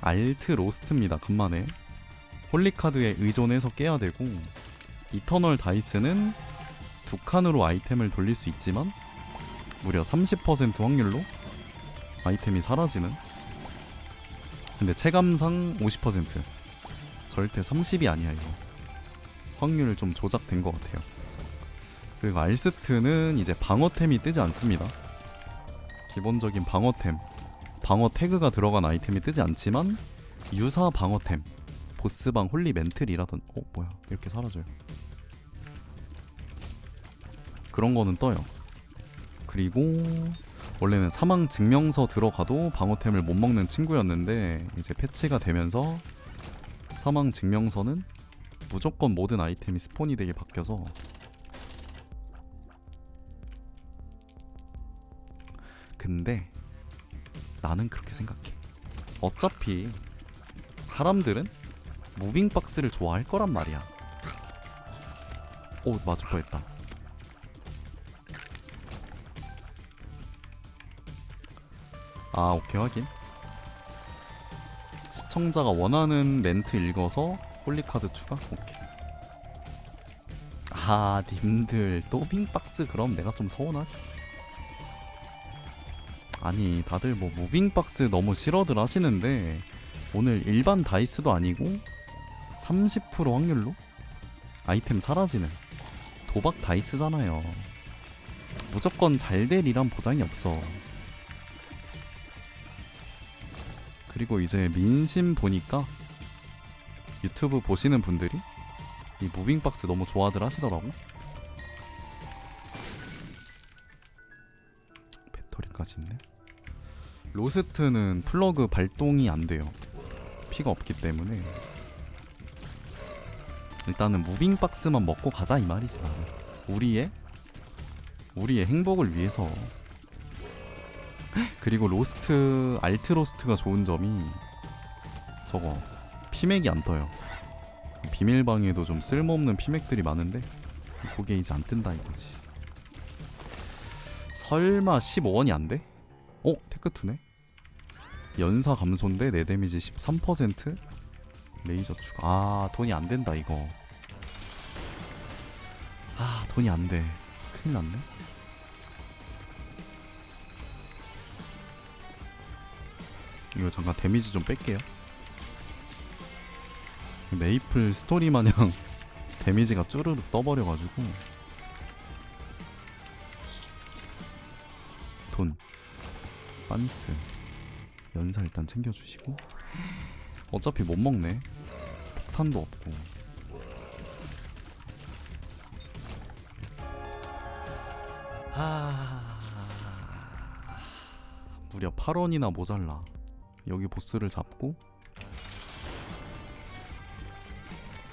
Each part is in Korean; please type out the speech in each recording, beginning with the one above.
알트 로스트입니다. 간만에. 홀리카드에 의존해서 깨야 되고 이터널 다이스는 두 칸으로 아이템을 돌릴 수 있지만 무려 30% 확률로 아이템이 사라지는. 근데 체감상 50% 절대 30이 아니야 이거. 확률 좀 조작된 것 같아요. 그리고 알스트는 이제 방어템이 뜨지 않습니다. 기본적인 방어템 방어 태그가 들어간 아이템이 뜨지 않지만 유사 방어템 보스방 홀리 멘틀이라던 어 뭐야 이렇게 사라져요. 그런 거는 떠요. 그리고 원래는 사망 증명서 들어가도 방어템을 못 먹는 친구였는데 이제 패치가 되면서 사망 증명서는 무조건 모든 아이템이 스폰이 되게 바뀌어서 근데 나는 그렇게 생각해. 어차피 사람들은 무빙 박스를 좋아할 거란 말이야. 오 맞을 뻔했다. 아 오케이 확인. 시청자가 원하는 멘트 읽어서 홀리카드 추가? 오케이. 아 님들 또 빙 박스 그럼 내가 좀 서운하지. 아니 다들 뭐 무빙박스 너무 싫어들 하시는데 오늘 일반 다이스도 아니고 30% 확률로 아이템 사라지는 도박 다이스잖아요. 무조건 잘 될이란 보장이 없어. 그리고 이제 민심 보니까 유튜브 보시는 분들이 이 무빙박스 너무 좋아들 하시더라고. 배터리까지 있네 로스트는 플러그 발동이 안 돼요. 피가 없기 때문에 일단은 무빙 박스만 먹고 가자 이 말이지. 우리의 우리의 행복을 위해서. 그리고 로스트 알트 로스트가 좋은 점이 저거 피맥이 안 떠요. 비밀방에도 좀 쓸모없는 피맥들이 많은데 그게 이제 안 뜬다 이거지. 설마 15원이 안 돼? 어? 테크2네? 연사 감소인데 내 데미지 13%? 레이저 추가 아 돈이 안 된다 이거 아 돈이 안돼 큰일 났네 이거 잠깐 데미지 좀 뺄게요 메이플 스토리 마냥 데미지가 쭈르륵 떠버려가지고 돈 빤스. 연사 일단 챙겨주시고. 어차피 못 먹네. 폭탄도 없고. 하... 무려 8원이나 모자라. 여기 보스를 잡고.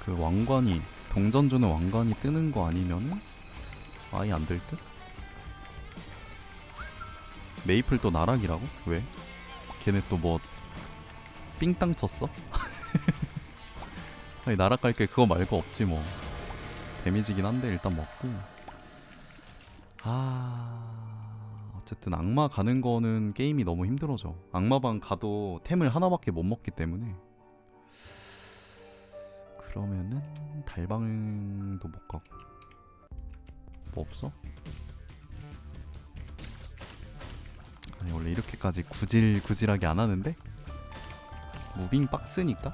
그 왕관이 동전 주는 왕관이 뜨는 거 아니면 아예 안 될 듯? 메이플 또 나락이라고? 왜? 걔네 또 뭐 삥땅 쳤어? 아니 나락 갈 게 그거 말고 없지 뭐 데미지긴 한데 일단 먹고 아 어쨌든 악마 가는 거는 게임이 너무 힘들어져 악마방 가도 템을 하나밖에 못 먹기 때문에 그러면은 달방도 못 가고 뭐 없어? 아니 원래 이렇게까지 구질구질하게 안 하는데 무빙 박스니까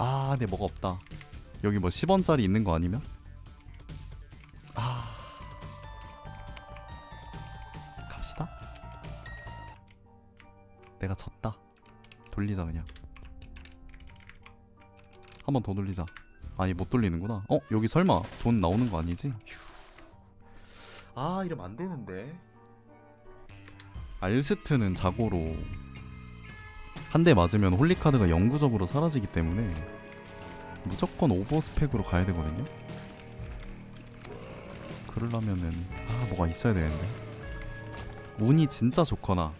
아, 네 뭐가 없다. 여기 뭐 10원짜리 있는 거 아니면? 아. 갑시다. 내가 졌다. 돌리자 그냥. 한 번 더 돌리자. 아니 못 돌리는구나. 어 여기 설마 돈 나오는 거 아니지? 휴. 아 이러면 안 되는데. 알스트는 자고로 한 대 맞으면 홀리카드가 영구적으로 사라지기 때문에 무조건 오버스펙으로 가야 되거든요. 그러려면은 아 뭐가 있어야 되는데 운이 진짜 좋거나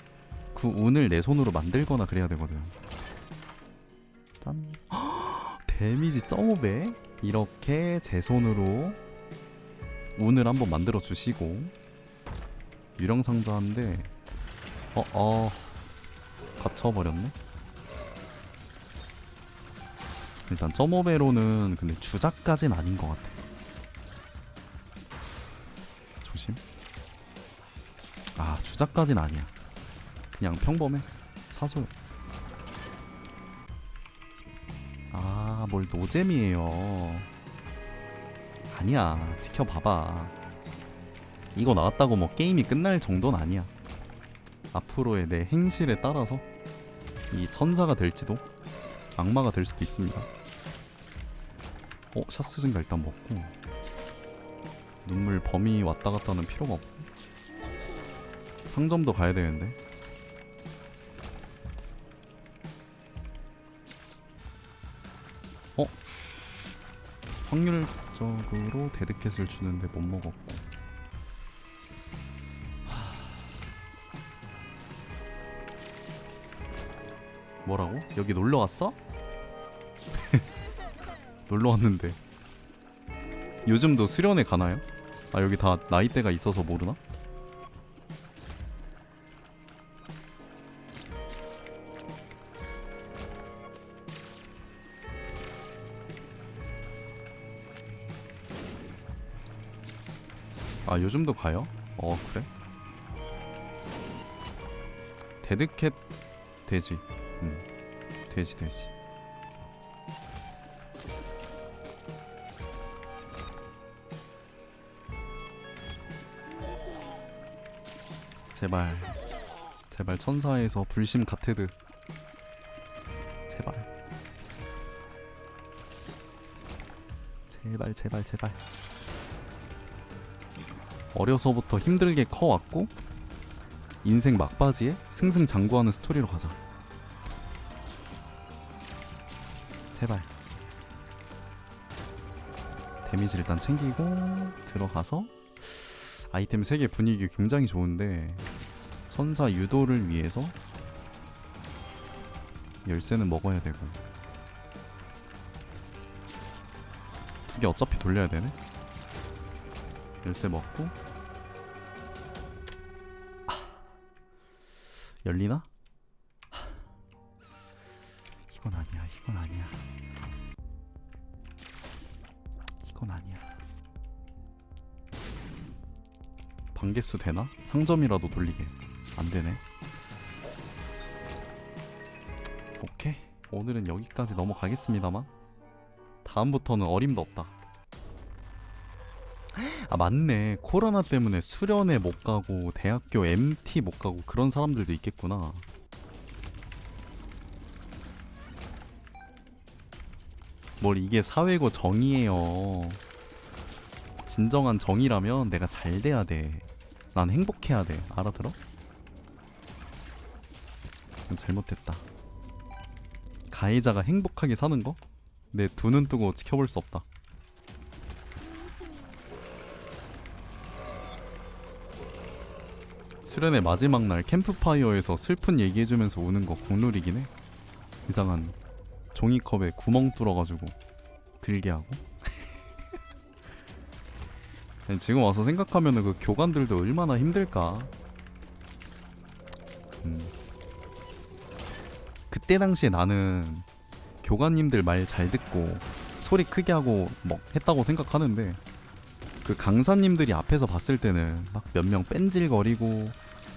그 운을 내 손으로 만들거나 그래야 되거든. 짠. 헉, 데미지 0.5배 이렇게 제 손으로 운을 한번 만들어 주시고 유령 상자인데 어 어. 갇혀버렸네. 일단 점오배로는 근데 주작까진 아닌 것 같아. 조심. 아 주작까진 아니야. 그냥 평범해. 사소. 아뭘 노잼이에요. 아니야 지켜봐봐. 이거 나왔다고 뭐 게임이 끝날 정도는 아니야. 앞으로의 내 행실에 따라서 이 천사가 될지도 악마가 될 수도 있습니다. 어, 샤스 증가 일단 먹고 눈물 범위 왔다 갔다 하는 필요가 없고 상점도 가야 되는데 어? 확률적으로 데드캣을 주는데 못 먹었고 뭐라고? 여기 놀러 왔어? 놀러 왔는데 요즘도 수련회 가나요? 아 여기 다 나이대가 있어서 모르나? 아 요즘도 가요? 어 그래? 데드캣 돼지 음 돼지 돼지. 제발. 제발 천사에서 불심 가테드. 제발. 제발 제발 제발. 어려서부터 힘들게 커왔고 인생 막바지에 승승장구하는 스토리로 가자 제발. 데미지 일단 챙기고 들어가서 아이템 3개 분위기 굉장히 좋은데 천사 유도를 위해서 열쇠는 먹어야 되고. 두 개 어차피 돌려야 되네. 열쇠 먹고. 아, 열리나? 개수 되나? 상점이라도 돌리게 안 되네. 오케이 오늘은 여기까지 넘어가겠습니다만 다음부터는 어림도 없다. 아 맞네 코로나 때문에 수련회 못 가고 대학교 MT 못 가고 그런 사람들도 있겠구나. 뭘 이게 사회고 정의예요. 진정한 정의라면 내가 잘 돼야 돼. 난 행복해야 돼. 알아들어? 잘못했다. 가해자가 행복하게 사는 거? 내 두 눈 뜨고 지켜볼 수 없다. 수련의 마지막 날 캠프파이어에서 슬픈 얘기해주면서 우는 거 국룰이긴 해. 이상한 종이컵에 구멍 뚫어가지고 들게 하고. 지금 와서 생각하면은 그 교관들도 얼마나 힘들까. 음. 그때 당시에 나는 교관님들 말 잘 듣고 소리 크게 하고 뭐 했다고 생각하는데 그 강사님들이 앞에서 봤을 때는 막 몇 명 뺀질거리고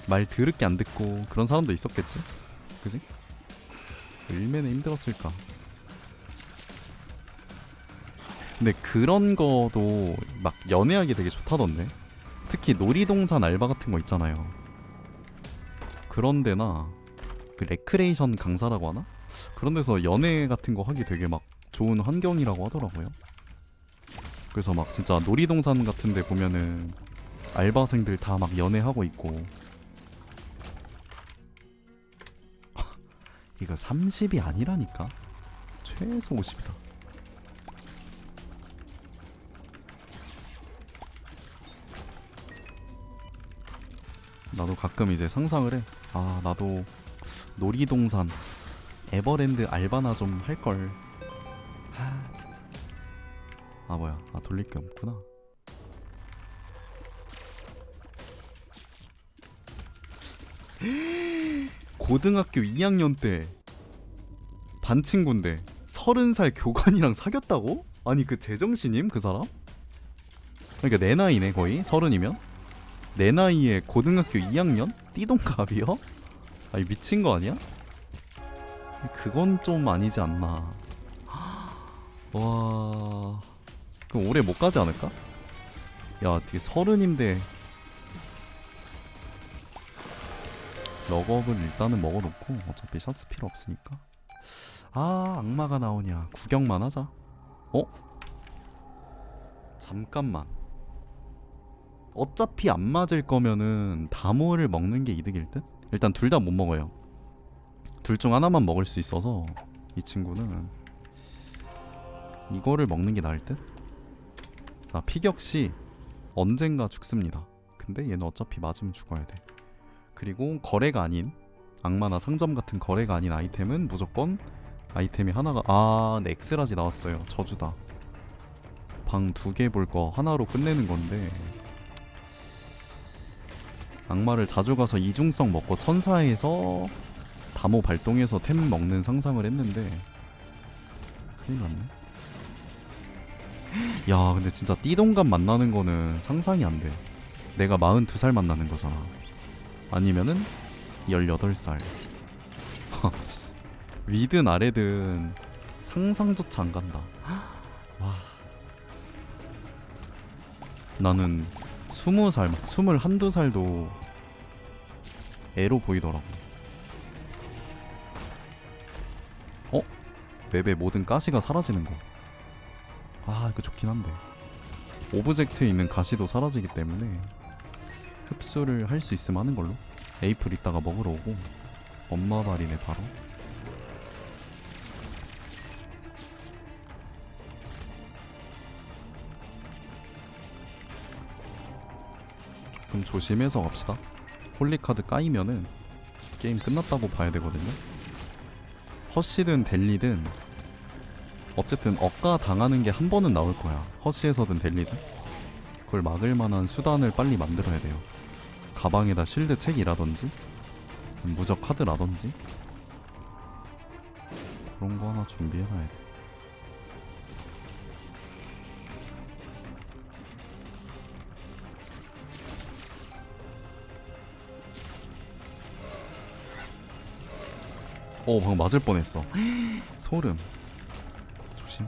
말 더럽게 안 듣고 그런 사람도 있었겠지? 그지? 얼마나 힘들었을까? 근데 그런 거도 막 연애하기 되게 좋다던데. 특히 놀이동산 알바 같은 거 있잖아요. 그런 데나 그 레크레이션 강사라고 하나? 그런 데서 연애 같은 거 하기 되게 막 좋은 환경이라고 하더라고요. 그래서 막 진짜 놀이동산 같은 데 보면은 알바생들 다 막 연애하고 있고 이거 30이 아니라니까 최소 50이다 나도 가끔 이제 상상을 해. 아, 나도 놀이동산, 에버랜드 알바나 좀 할걸. 아, 진짜. 아, 뭐야. 아, 돌릴 게 없구나. 고등학교 2학년 때 반 친구인데 서른 살 교관이랑 사귀었다고? 아니 그 제정신임 그 사람? 그러니까 내 나이네 거의 서른이면 내 나이에 고등학교 2학년 띠동갑이요? 아니 미친 거 아니야? 그건 좀 아니지 않나. 와, 그럼 올해 못 가지 않을까? 야, 되게 서른인데 럭업은 일단은 먹어놓고 어차피 샷스 필요 없으니까. 아, 악마가 나오냐? 구경만 하자. 어? 잠깐만. 어차피 안 맞을 거면은 다모를 먹는 게 이득일 듯? 일단 둘 다 못 먹어요. 둘 중 하나만 먹을 수 있어서 이 친구는 이거를 먹는 게 나을 듯? 자, 피격시 언젠가 죽습니다. 근데 얘는 어차피 맞으면 죽어야 돼. 그리고 거래가 아닌 악마나 상점 같은 거래가 아닌 아이템은 무조건 아이템이 하나가 아, 네, 엑스라지 나왔어요. 저주다. 방 두 개 볼 거 하나로 끝내는 건데 악마를 자주 가서 이중성 먹고 천사에서 다모 발동해서 템 먹는 상상을 했는데 큰일 났네. 야, 근데 진짜 띠동갑 만나는 거는 상상이 안 돼. 내가 42살 만나는 거잖아. 아니면은 18살. 위든 아래든 상상조차 안 간다. 와. 나는 20살, 막 21살도 애로 보이더라고. 어? 맵의 모든 가시가 사라지는 거. 아, 이거 좋긴 한데. 오브젝트에 있는 가시도 사라지기 때문에 흡수를 할 수 있으면 하는 걸로. 에이플 이따가 먹으러 오고 엄마 발이네 바로. 좀 조심해서 갑시다. 홀리카드 까이면은 게임 끝났다고 봐야 되거든요. 허시든 델리든 어쨌든 억가 당하는 게 한 번은 나올 거야. 허시에서든 델리든 그걸 막을 만한 수단을 빨리 만들어야 돼요. 가방에다 실드 책이라든지 무적 카드라든지 그런 거 하나 준비해놔야 돼. 어 방금 맞을 뻔했어 소름 조심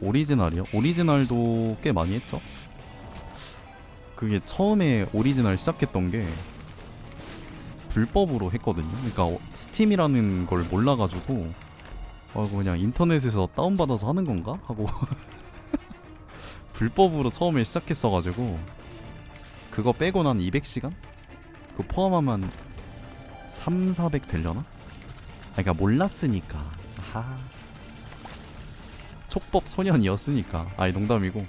오리지널이요? 오리지널도 꽤 많이 했죠 그게 처음에 오리지널 시작했던 게 불법으로 했거든요 그러니까 어, 스팀이라는 걸 몰라가지고 어 그냥 인터넷에서 다운받아서 하는 건가? 하고 불법으로 처음에 시작했어가지고 그거 빼고 난 200시간? 그거 포함하면 3, 400 되려나? 아, 그러니까 몰랐으니까. 아하. 촉법 소년이었으니까. 아이 농담이고.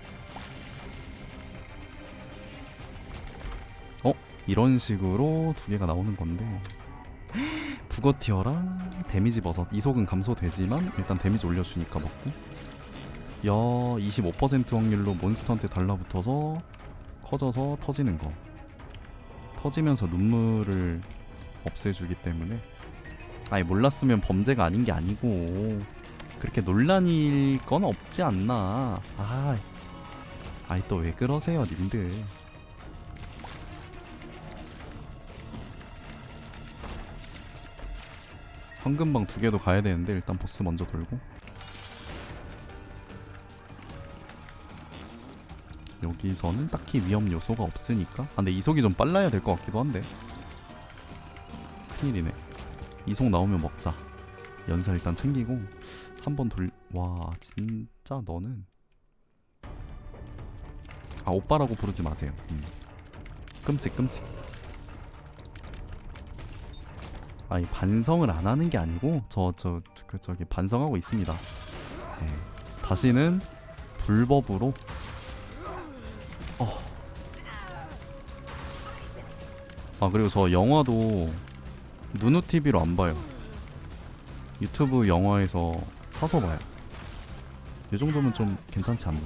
어? 이런 식으로 두 개가 나오는 건데. 부거티어랑 데미지 버섯 이속은 감소되지만 일단 데미지 올려주니까 먹고 야 25% 확률로 몬스터한테 달라붙어서 커져서 터지는 거 터지면서 눈물을 없애주기 때문에 아니 몰랐으면 범죄가 아닌 게 아니고 그렇게 논란일 건 없지 않나. 아 아이 또 왜 그러세요 님들? 황금방 두 개도 가야 되는데 일단 보스 먼저 돌고. 여기서는 딱히 위험 요소가 없으니까. 아 근데 이속이 좀 빨라야 될 것 같기도 한데. 큰일이네 이속 나오면 먹자. 연사 일단 챙기고 한 번 돌. 와 진짜 너는 아 오빠라고 부르지 마세요. 음. 끔찍 끔찍. 아니 반성을 안 하는 게 아니고 저 저 그 저기 반성하고 있습니다. 네. 다시는 불법으로 어. 아 그리고 저 영화도 누누 TV로 안 봐요. 유튜브 영화에서 사서 봐요. 이 정도면 좀 괜찮지 않나?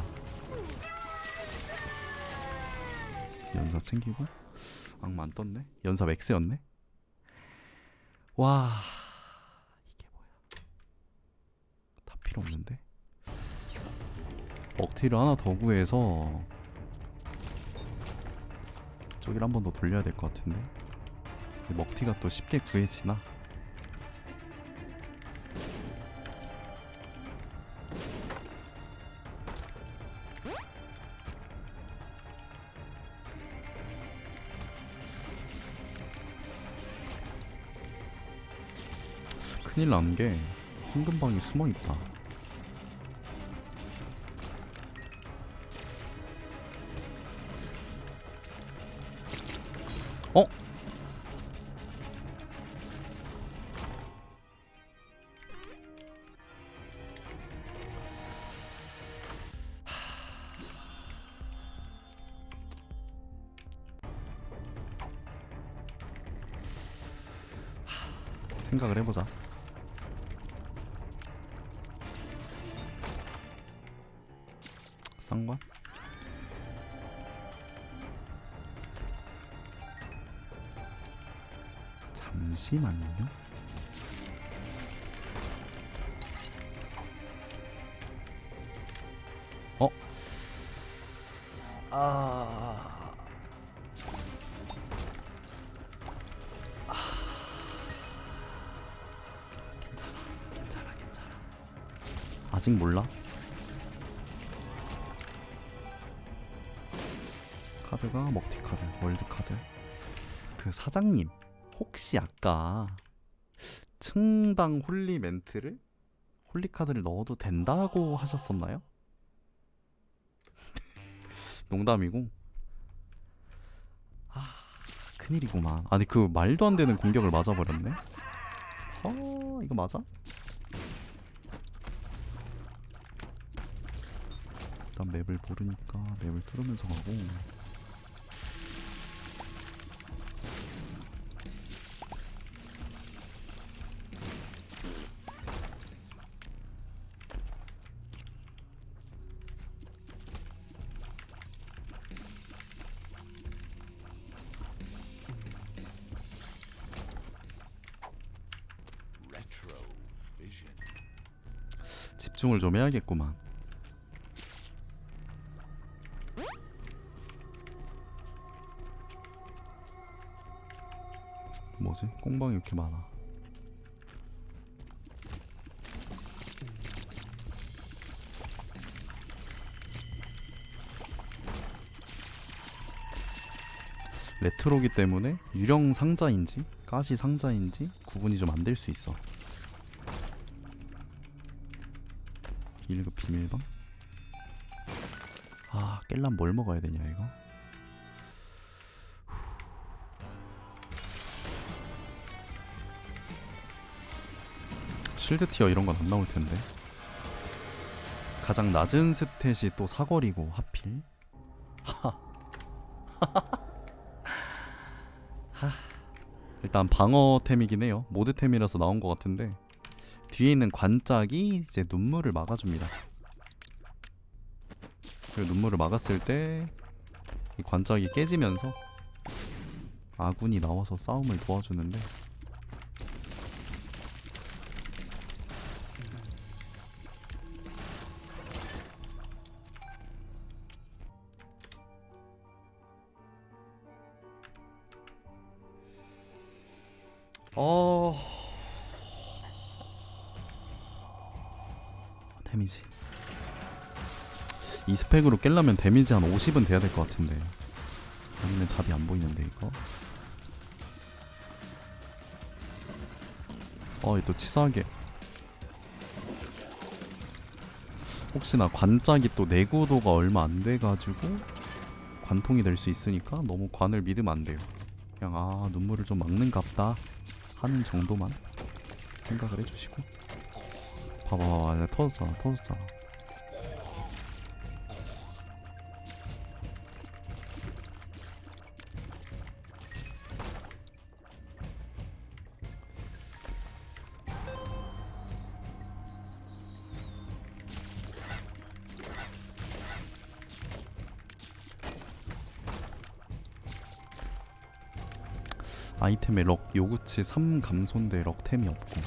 연사 챙기고 악마 안 떴네. 연사 맥스였네. 와 이게 뭐야? 다 필요 없는데 먹튀를 하나 더 구해서 저기를 한 번 더 돌려야 될 것 같은데 먹튀가 또 쉽게 구해지나? 큰일 난 게 황금방이 숨어 있다. 생각을 해보자. 쌍관? 잠시만요. 아직 몰라? 카드가 먹튀 카드, 월드 카드. 그 사장님, 혹시 아까 층당 홀리 멘트를 홀리 카드를 넣어도 된다고 하셨었나요? 농담이고. 아, 큰일이구만. 아니 그 말도 안 되는 공격을 맞아버렸네. 어, 이거 맞아? 일단 맵을 모르니까 맵을 뚫으면서 가고. 집중을 좀 해야겠구만. 뭐지? 꽁방이 이렇게 많아. 레트로기 때문에 유령 상자인지 가시 상자인지 구분이 좀 안 될 수 있어. 1급 비밀방? 아, 깰란 뭘 먹어야 되냐 이거? 실드 티어 이런 건 안 나올 텐데. 가장 낮은 스탯이 또 사거리고 하필. 하. 일단 방어템이긴 해요. 모드템이라서 나온 것 같은데 뒤에 있는 관짝이 이제 눈물을 막아줍니다. 그리고 눈물을 막았을 때 이 관짝이 깨지면서 아군이 나와서 싸움을 도와주는데 스펙으로 깰려면 데미지 한 50은 돼야 될 것 같은데. 아니면 답이 안 보이는데 이거? 어이 또 치사하게. 혹시나 관짝이 또 내구도가 얼마 안 돼가지고 관통이 될 수 있으니까 너무 관을 믿으면 안 돼요. 그냥 아 눈물을 좀 막는갑다 하는 정도만 생각을 해주시고. 봐봐 터졌잖아 터졌잖아 아이템에 럭 요구치 3 감소인데 럭템이 없고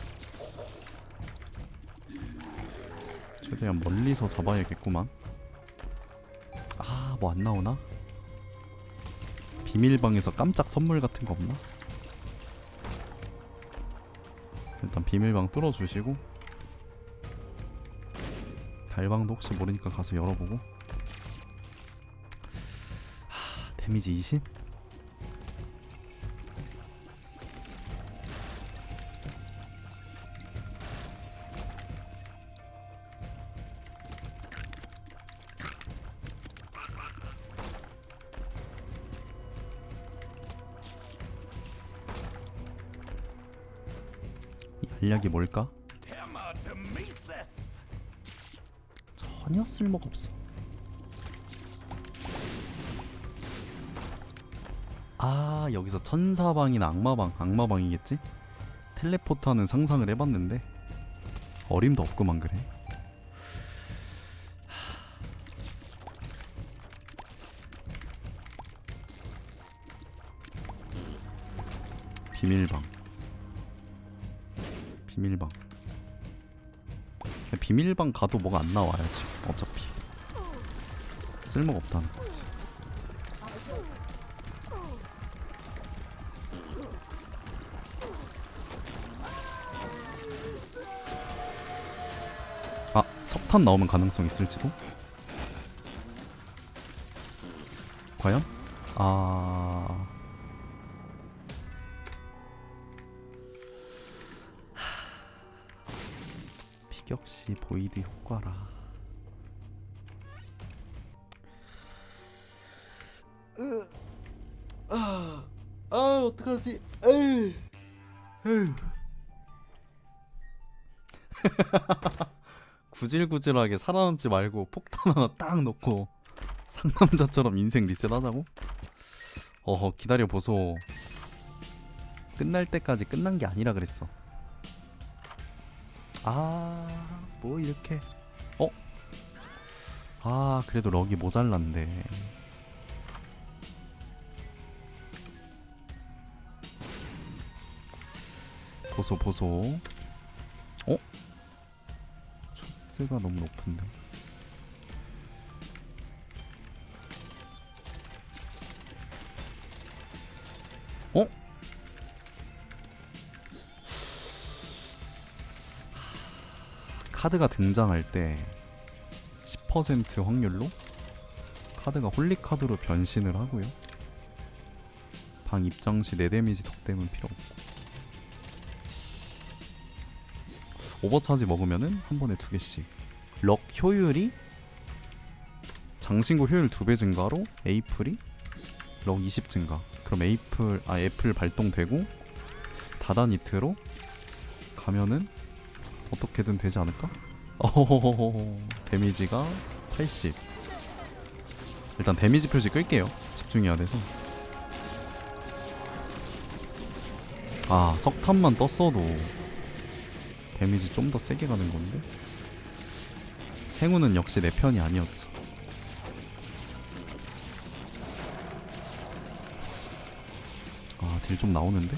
최대한 멀리서 잡아야겠구만 아 뭐 안 나오나? 비밀방에서 깜짝 선물 같은 거 없나? 일단 비밀방 뚫어주시고 달방도 혹시 모르니까 가서 열어보고 하, 데미지 20? 이 알약이 뭘까? 전혀 쓸모가 없어. 아 여기서 천사방이나 악마방, 악마방이겠지? 텔레포트하는 상상을 해봤는데 어림도 없구만 그래. 비밀방. 비밀방. 비밀방 가도 뭐가 안 나와요 지금 어차피. 쓸모가 없다는 거지. 아 석탄 나오면 가능성 있을지도? 과연? 아 비격시 보이드 효과라. 아, 아 어떡하지? 에이. 에휴. 구질구질하게 살아남지 말고 폭탄 하나 딱 놓고 상남자처럼 인생 리셋하자고? 어허 기다려 보소. 끝날 때까지 끝난 게 아니라 그랬어. 아, 뭐 이렇게. 어? 아, 그래도 럭이 모자란데. 보소 보소. 어? 촛스가 너무 높은데. 어? 카드가 등장할 때 10% 확률로 카드가 홀리 카드로 변신을 하고요. 방 입장 시 4데미지 덕댐은 필요 없고. 오버차지 먹으면은 한 번에 두 개씩. 럭 효율이 장신구 효율 두 배 증가로 에이플이 럭 20 증가. 그럼 에이플 아 애플 발동되고 다다니트로 가면은 어떻게든 되지 않을까? 어호호호호 데미지가 80 일단 데미지 표시 끌게요. 집중해야 돼서. 아 석탄만 떴어도 데미지 좀 더 세게 가는 건데? 행운은 역시 내 편이 아니었어. 아 딜 좀 나오는데?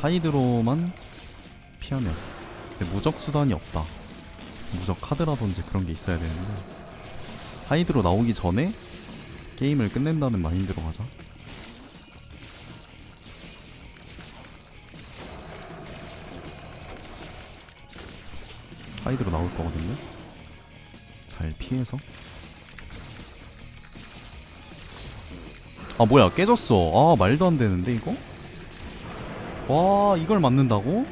하이드로만 피하면 근데 무적 수단이 없다. 무적 카드라든지 그런 게 있어야 되는데 하이드로 나오기 전에 게임을 끝낸다는 마인드로 가자. 하이드로 나올 거거든요. 잘 피해서. 아 뭐야 깨졌어. 아 말도 안 되는데 이거 와 이걸 맞는다고?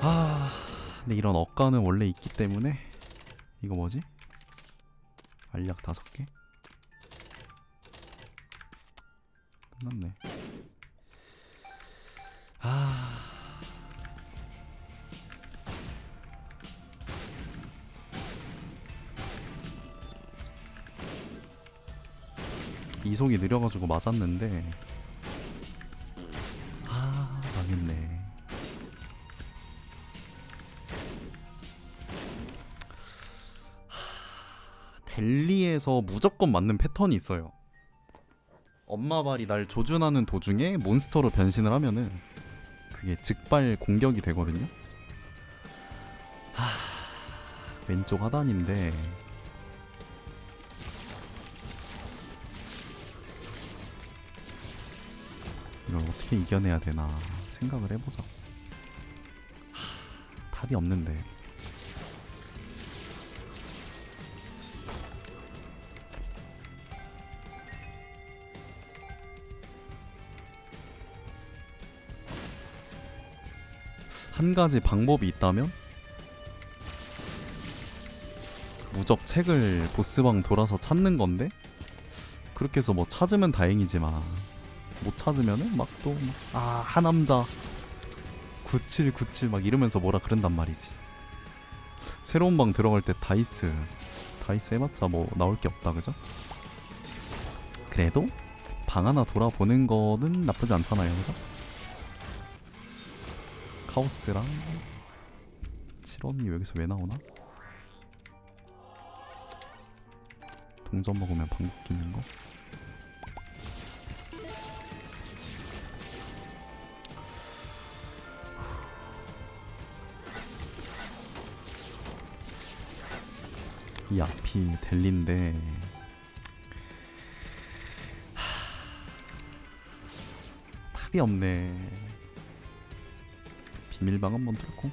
아 근데 이런 억가는 원래 있기 때문에 이거 뭐지? 알약 다섯 개? 끝났네 아 이속이 느려가지고 맞았는데 델리에서 무조건 맞는 패턴이 있어요 엄마 발이 날 조준하는 도중에 몬스터로 변신을 하면은 그 그게 즉발 공격이 되거든요. 하... 왼쪽 하단인데 이걸 어떻게 이겨내야 되나 생각을 해보자. 하... 답이 없는데. 한 가지 방법이 있다면 무적 책을 보스방 돌아서 찾는 건데 그렇게 해서 뭐 찾으면 다행이지만 못 찾으면은 막 또 아 하남자 9797 막 이러면서 뭐라 그런단 말이지 새로운 방 들어갈 때 다이스 다이스 해봤자 뭐 나올 게 없다 그죠? 그래도 방 하나 돌아보는 거는 나쁘지 않잖아요 그죠? 카오스랑 7원이 여기서 왜 나오나? 동전 먹으면 방귀 끼는 거? 이 앞이 델린데 하... 답이 없네 비밀방 한번 뚫고.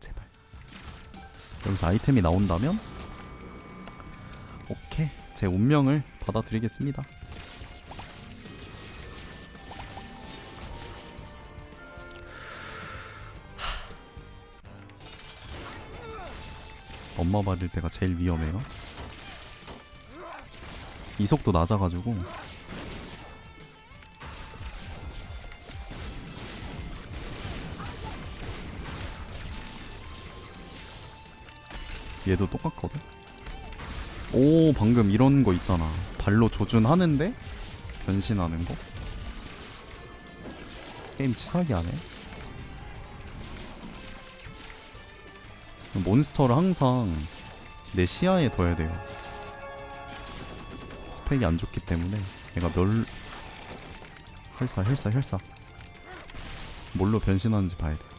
제발. 여기서 아이템이 나온다면? 오케이. 제 운명을 받아들이겠습니다. 엄마 받을 때가 제일 위험해요. 이속도 낮아가지고 얘도 똑같거든? 오 방금 이런 거 있잖아. 발로 조준하는데 변신하는 거? 게임 치사하게 하네. 몬스터를 항상 내 시야에 둬야 돼요. 스펙이 안 좋기 때문에 얘가 멸 혈사 혈사 혈사. 뭘로 변신하는지 봐야 돼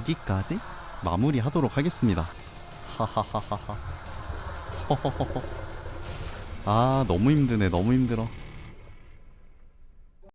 여기까지 마무리하도록 하겠습니다. 하하하하하. 아 너무 힘드네 너무 힘들어.